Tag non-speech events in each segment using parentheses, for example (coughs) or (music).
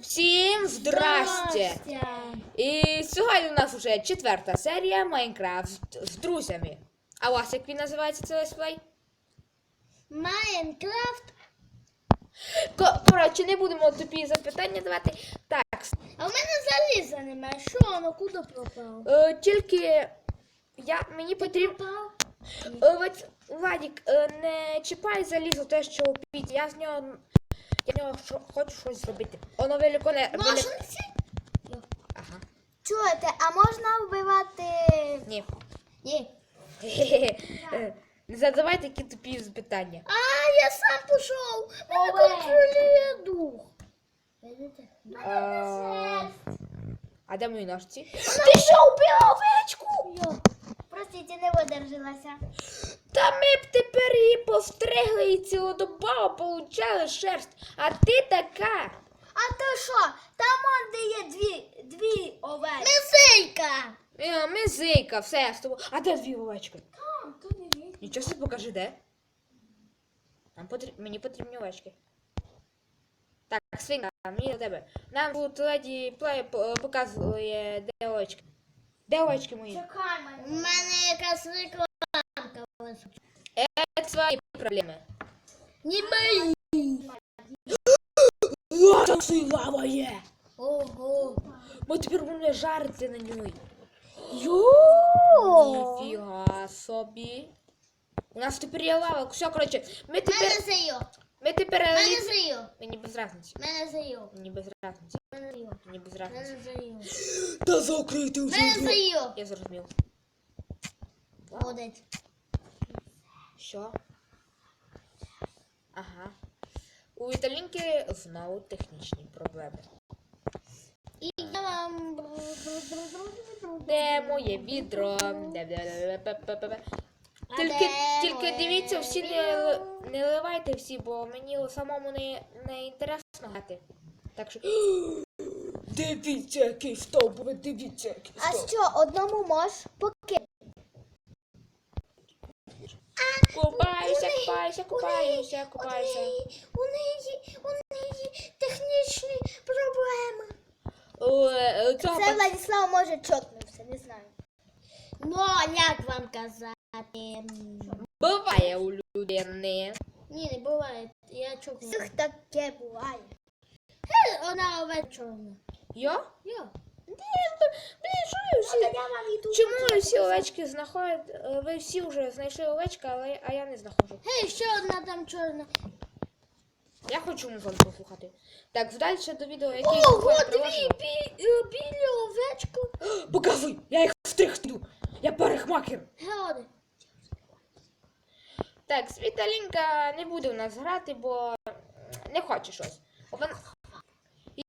Всім здрасте! І сьогодні у нас вже четверта серія Майнкрафт з друзями. А у вас як він називається цей летсплей? Майнкрафт. Ко- Коротше, не будемо тупі запитання давати. Так, А в мене заліза немає. Що воно куди пропало? е, тільки я, мені потрібно. Пропав? Е, от, Владік, е, не чіпай залізо те, що у піті. Я з нього. Я з нього шо- хочу щось зробити. Воно велико не. Ножниці? Ага. Чуєте, а можна вбивати. Ні. Ні. (laughs) Не задавай такі тупі запитання. А, я сам пішов. Мене контролює дух. Видите? А, а де мої ножці? Ти що, вбила овечку? Простите, не видержалася. Та ми б тепер її повстригли і цілодобово получали шерсть. А ти така. А то що? Там он де є дві, дві овечки. Мизийка. Е, Мизика, все, я з тобою. А де дві овечки? Там, тут не є. Нічого собі покажи, де? Нам потріб... Мені потрібні овечки. Так, свинка, мені до тебе. Нам тут леді плей показує, де овечки. Де овечки мої? Чекай мене. У мене якась рекламка. Це твої проблеми. Не мої. О, там лава є! Ого. Ми тепер будемо жарити на ній. Йо. Ніфіга собі. У нас тепер є лава. Все, коротше, ми Мене тепер. зайо. Ми тепер. Мене лі- зайо. Мені без разниці. Мене зайо. Мені без разниці. Мене зайо. Мені без разниці. Мене зайо. Та закрити Мене зайо. Я зрозумів. Молодець. Що? Ага. У Віталінки знову технічні проблеми. І я вам... Де моє відро? Де, де, де, де, пе, пе, пе. А Тільки, тільки дивіться, всі не, не ливайте всі, бо мені самому не, не інтересно грати. Так що. (gasps) Дивіться, який стовп, дивіться, який А що, одному можеш поки? Купаюся, купаюся, купаюся, купаюся. У неї, у неї технічні проблеми. Е, е, Це Владислав може чокнувся, не знаю. Ну, як вам казати? Буває у людини. Ні, не буває. Я чокнув. Всіх таке буває. Е, Вона овець чорна. Я? Йо. Блін, що ви всі? Я. Чому ви всі овечки знаходять? е, Ви всі вже знайшли овечка, але а я не знаходжу. Гей, ще одна там чорна. Я хочу музон послухати. Так, вдальше до відео, яке Ого, дві бі, е, білі овечки. Показуй! Я їх встрихну! Я парикмахер! Геоди. Так, Світалінка не буде у нас грати, бо не хоче щось. Вона...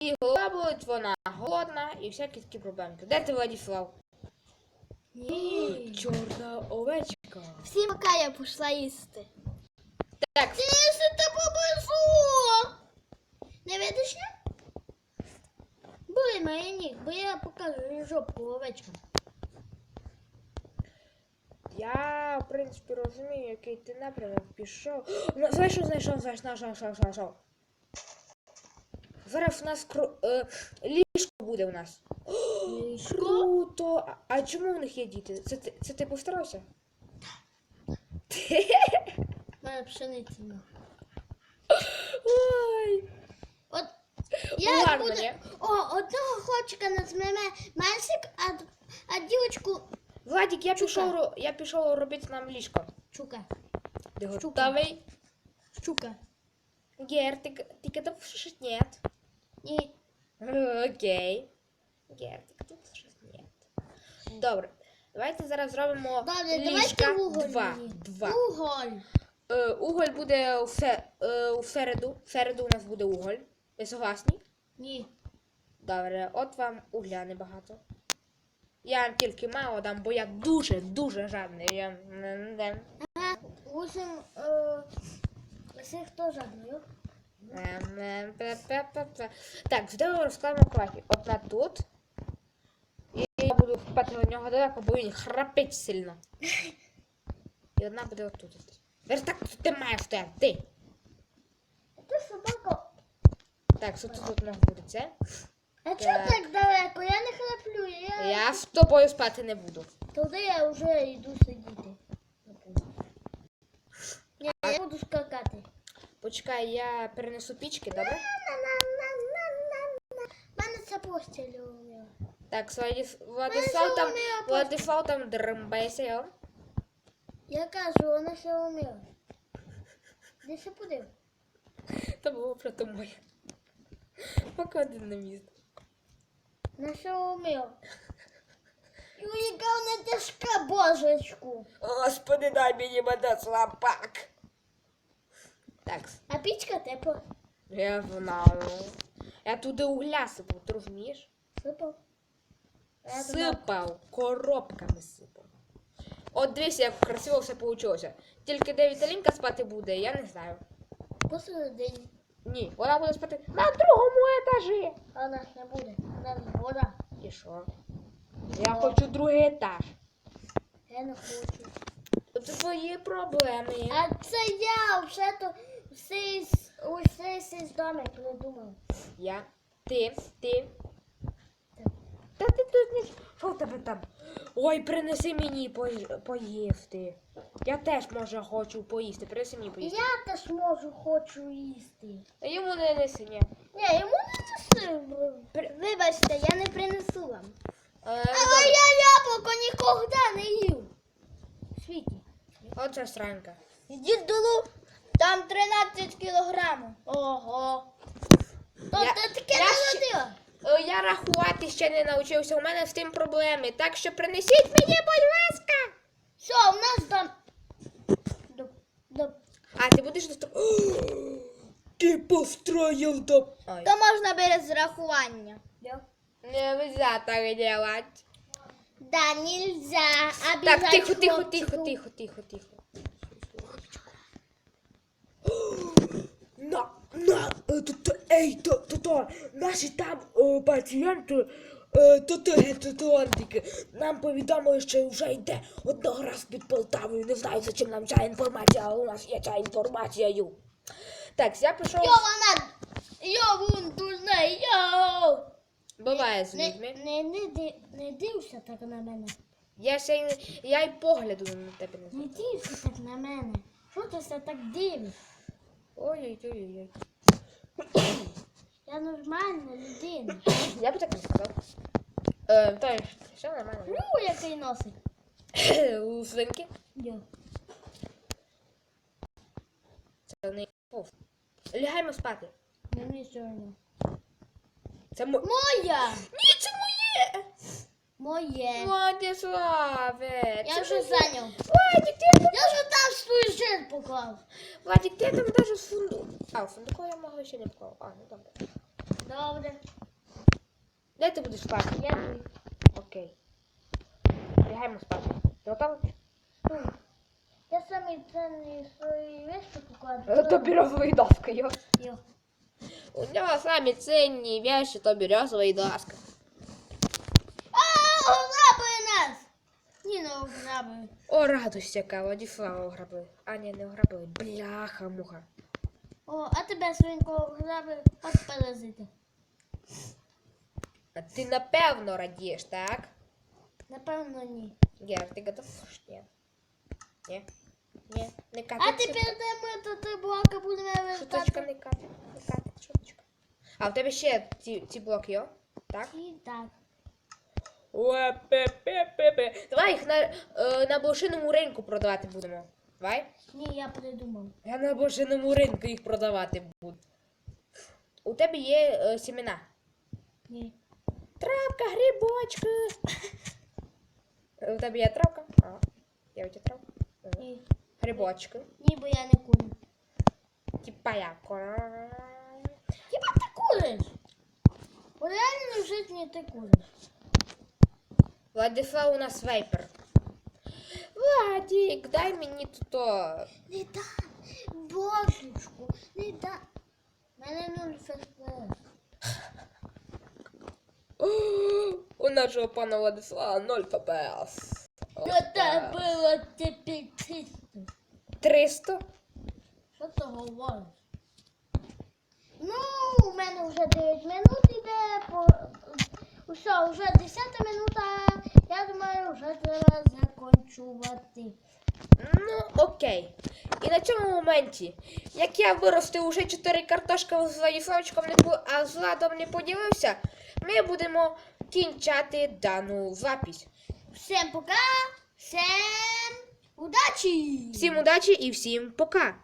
І голова болить, вона голодна і всякі такі проблемки. Де ти Владислав? Ні. Чорна овечка. Всі поки я пішла їсти. Так, Ти поблизу. Не видиш? Були мої ніг, бо я покажу жопу овечкам. Я, в принципі, розумію, який ти напрямок пішов. Ну, знаєш, що знайшов, знаєш, знайшов, знайшов, знайшов. Зараз у нас кру... е, ліжко буде у нас. Ліжко? Круто! А, а чому у них є діти? Це, ти- це ти постарався? Мене пшениці нема. Ой. От я буду... ні? О, одного хлопчика назвемо Мальчик, а, д- а дівочку Владик, я Чука. пішов, я пішов робити нам ліжко. Чука. Ти готовий? Щука. Гер, ти, ти готов слушать? Нет. Ні. Е, Окей. Гер, ти готов слушать? Нет. Добре. Давайте зараз зробимо Добре, ліжка уголь два. два. Уголь. Е, уголь буде у, се, е, у середу. В середу у нас буде уголь. Ви согласні? Ні. Добре, от вам угля небагато. Я тільки мало дам, бо я дуже-дуже жадний. Я... Ага. Усім, е, всіх хто ем, пе-пе-пе-пе. Так, знову розкладемо кроваті. Одна тут. І я буду впати на нього далеко, бо він храпить сильно. І одна буде отут. Верстак, ти маєш стояти. Ти. Ти собака Так, що тут у нас буде це? А чого Так. далеко? Я не храплю, я... Я з тобою спати не буду. Туди я вже йду сидіти. Я буду скакати. Почекай, я перенесу пічки, добре? Мене це постіль уміла. Так, Владис... Владислав там, уміла. Владислав там дрембейся, йо. Я кажу, вона все уміла. Де ще подив? Це було про моє. Поки один на місце. На що. І яка вона тяжка, божечку. Господи, дай мені мене слабак. Так, А пічка тепла. я знаю. Я туди угля сипав, ти розумієш? Сипав. А я Сипав, коробками сипав. От дивись, як красиво все вийшло. Тільки де Віталінка спати буде, я не знаю. Посередині. Ні, вона буде спати на другому етажі. А у нас не буде. У нас вода. І що? Я хочу другий етаж. Я не хочу. Це твої проблеми. А це я вже то усе з домик придумав. Я, ти, ти. Та ти тут не. Що в тебе там? Ой, принеси мені пої- поїсти. Я теж може хочу поїсти. Принеси мені поїсти. Я теж можу хочу їсти. А Йому не неси, ні. Ні, йому не Вибачте, я не принесу вам. Е, А добре. я яблуко ніколи не їв. Світі. Оце сранка. Йдіть долу, там 13 кілограмів. Ого. То Я- ти таке я не ще- ходила? Е, Я рахувати ще не навчився. У мене з тим проблеми. Так що принесіть мені, будь ласка. Все, у нас там. Доп, доп. А, ти будеш достро... Ти до... Ой. То можна без рахування. Нельзя так делать. Да, нельзя. Так, тихо, обижать тихо, хлопчиков. тихо, тихо, тихо, тихо. На, на, то, то, ей, то, то, то, наші там е, пацієнти, е, то, то, е, то, то, антики, нам повідомили, що вже йде одного разу під Полтавою. Не знаю, за чим нам ця інформація, але у нас є ця інформація. ю. Так, я пішов. Йо, вона. Йо, вон дурне, йо. Буває з Не, людьми. не, не, ди- не дився так на мене. Я ще й не- я й погляду на тебе не знаю. Не дився так на мене. Що ти все так дивиш? Ой-ой-ой-ой. Я нормальна людина. (coughs) Я б так не сказав. Е, та все нормально. Ну, який носик. (coughs) У свинки. Йо. Це не повз. Лягаємо спати. Мені все одно. Це мо... Моя! Ні, це моє! Моє. Владиславе! Я це вже моє. зайняв. Владик, ти там... Я вже там свій жир поклав. Владик, ти там даже сундук. А, сундуку я могла ще не поклав. А, ну добре. Добре. Де ти будеш спати? Я тут. Окей. Лягаємо спати. Ти готовий? Я самі цінні свої вещи покладу. Е, То березовою доскою. Йо. У нього самі цінні вещи, то березової доска. А, ограбили нас! Ні, не ограбили. О, радость яка, Владислава ограбили. А, ні, не ограбили. Бляха, муха. О, а тебе свинку ограбили, от паразити. А ти напевно радієш, так? Напевно, ні. Гер, ти готов? Ні. Ні. Ні. Не А тепер де ми до три блока будемо Шуточка не катить. Не катить, шуточка. А в тебе ще ці, ці блоки, йо? Так? І так. Уе-пе-пе-пе-пе. Давай їх на, е, на блошиному ринку продавати будемо. Давай. Ні, я придумав. Я на блошиному ринку їх продавати буду. У тебе є е, сімена. Ні. Травка, грибочки. (laughs) У тебе є травка? А, є у тебе травка? Ні. Грибочки. Ні, бо я не курю. Типа як. Хіба ти куриш? У реальній житті ти куриш. Владислав у нас вейпер. Владик, дай мені тут. то. Не да, божечку, не да. Мене нуль ФПС. (gasps) У нашого пана Владислава 0 ФПС. Це було тепер 300. 300? Що ти говориш? Ну, у мене вже 9 минут іде. По... Все, вже 10 минута. Я думаю, вже треба закінчувати. Ну, окей. І на цьому моменті, як я виростив уже 4 картошки з Владиславчиком, не а з Владом не поділився, ми будемо кінчати дану запись. Всім пока, всім удачі! Всім удачі і всім пока!